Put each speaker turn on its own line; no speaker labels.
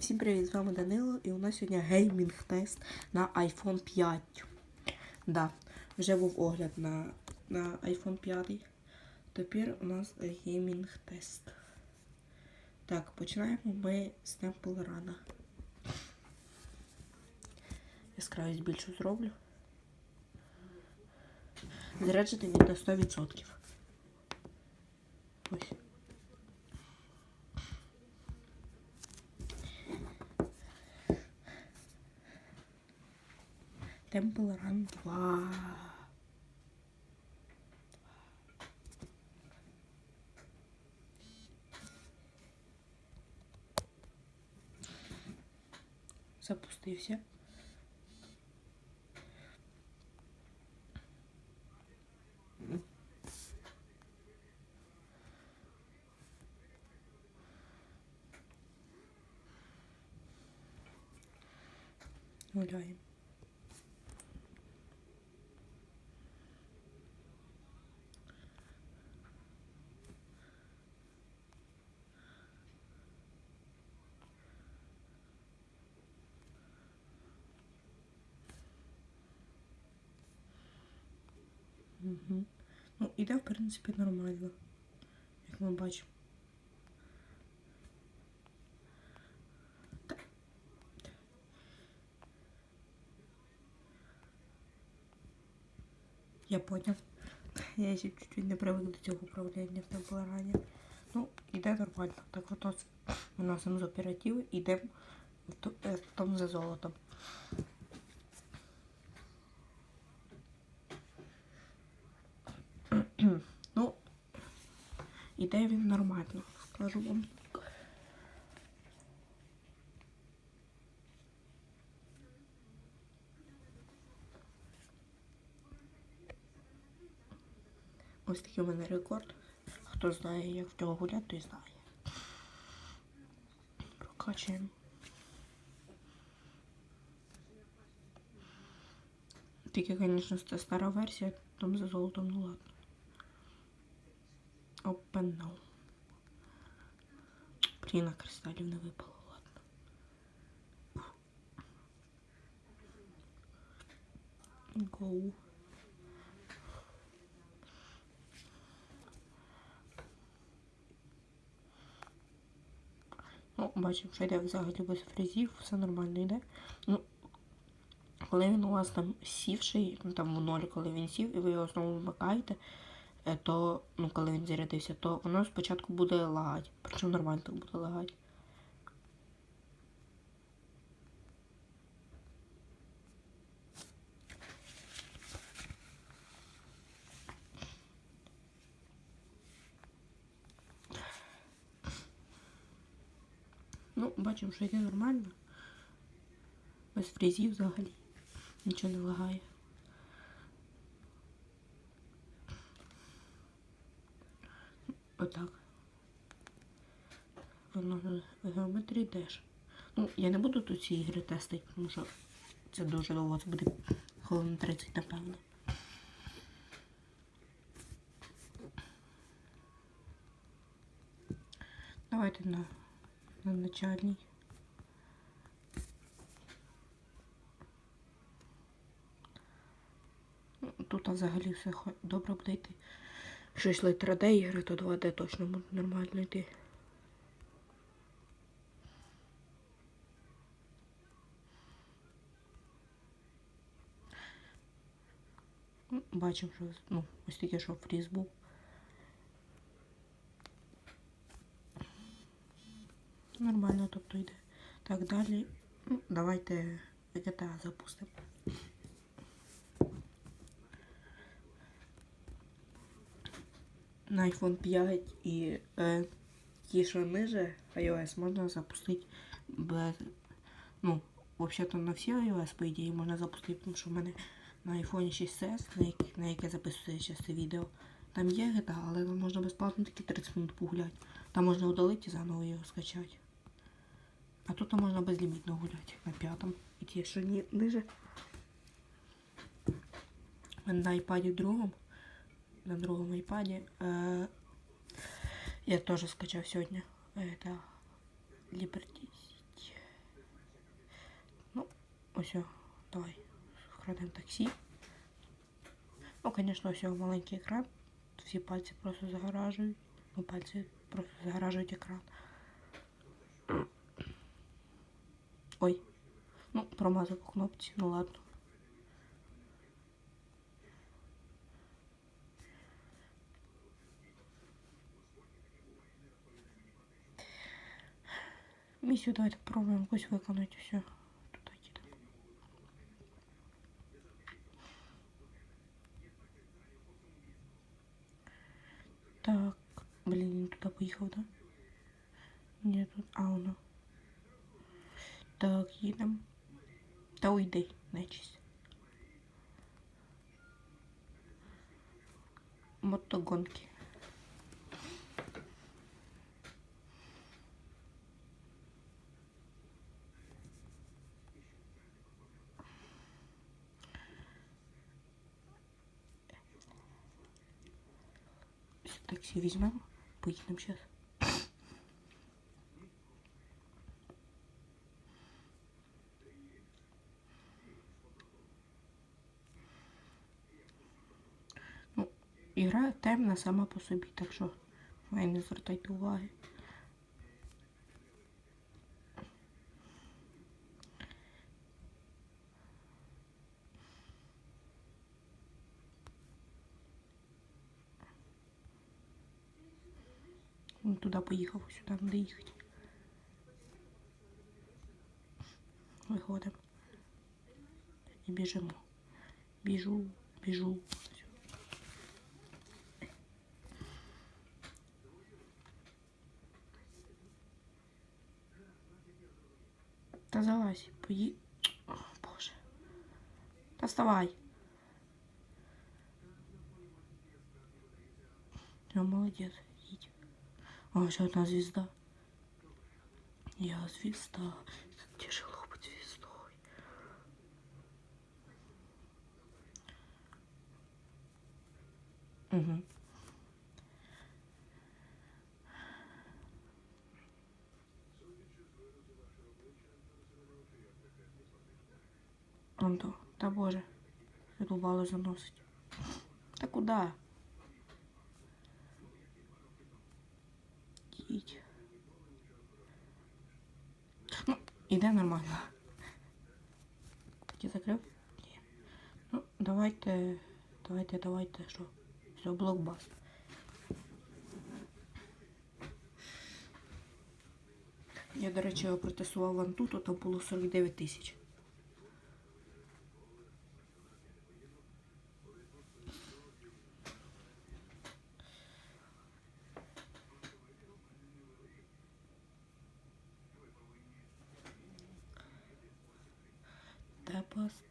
Всім привіт, з вами Данило, і у нас сьогодні геймінг тест на iPhone 5. Да, вже був огляд на, на iPhone 5. Тепер у нас геймінг тест. Так, починаємо ми з Run. Яскравість більшу зроблю. Заряджити він на 100%. Temple Run 2. Запустився. Гуляємо. Угу. Ну, іде, в принципі, нормально, як ми бачимо. Я поняв. Я ще чуть-чуть не привик до цього управління в темпларані. Ну, іде нормально. Так от ось виносимо з оперативу і йдемо в е, в тому за золотом. Ну, іде він нормально, скажу вам. Ось такий у мене рекорд. Хто знає, як в нього гуляти, той знає. Прокачуємо. Тільки, звісно, це стара версія, там за золотом, ну ладно. Now. Блін, а кристалів не випало, ладно. Go. Ну, бачимо, що йде взагалі без фрезів, все нормально йде. Ну, коли він у вас там сівший, ну там в ноль, коли він сів, і ви його знову вмикаєте, то, ну, коли він зарядився, то воно спочатку буде лагати. Причому нормально так буде лагати. Ну, бачимо, що йде нормально. Без фрезів взагалі. Нічого не лагає. Воно геометрії теж. Ну, я не буду тут ці ігри тестити, тому що це дуже довго, це буде хвилин 30, напевно. Давайте на, на начальній. Ну, Тут взагалі все добре буде йти. Що йшли 3D ігри, то 2D точно буде нормально йти. Ну, Бачимо, що ну, ось тільки що фріз був. Нормально, тобто йде. Так, далі. Ну, давайте GTA запустимо. На iPhone 5 і е, ті, що ниже iOS, можна запустити без. Ну, взагалі-то на всі iOS, по ідеї, можна запустити, тому що в мене на iPhone 6s, на, який, на яке записується зараз це відео. Там є GTA, але можна безплатно такі 30 минут погуляти. Там можна удалити і заново його скачати. А тут там можна безлімітно гуляти на п'ятому. І ті, що ні, ниже. На iPad другому. На другому iPad. Е, я теж скачав сьогодні. Это Liberty City. Ось, давай. Вкрадемо таксі. Ну, звісно, ось о, маленький екран. Всі пальці просто загоражують. Ну, пальці просто загоражують екран. Ой. Ну, промазав по кнопці, ну ладно. Миссию давайте попробуем якусь виконати все. Так, блин, не туда поїхав, да? Ні, тут, а воно. Так, їдемо. Та уйди, нечисть. Мотогонки. Таксі візьмемо, поїдемо зараз. Ігра темна сама по собі, так що має не звертайте уваги. Він туди поїхав, сюди треба їхати. Виходимо. І біжимо. Біжу, біжу. Та залазь, пої... О, Боже. Та вставай. Все, молодец, идите. О, еще одна звезда. Я звезда. Тяжело быть звездой. Угу. Анто, та боже, задубало заносить. Та куда? Їдь. Ну, іде нормально. Ти закрив? Ні. Ну, давайте, давайте, давайте, що? Все, блокбаст. Я, до речі, протестував в Антуту, там було 49 тисяч. Та пос-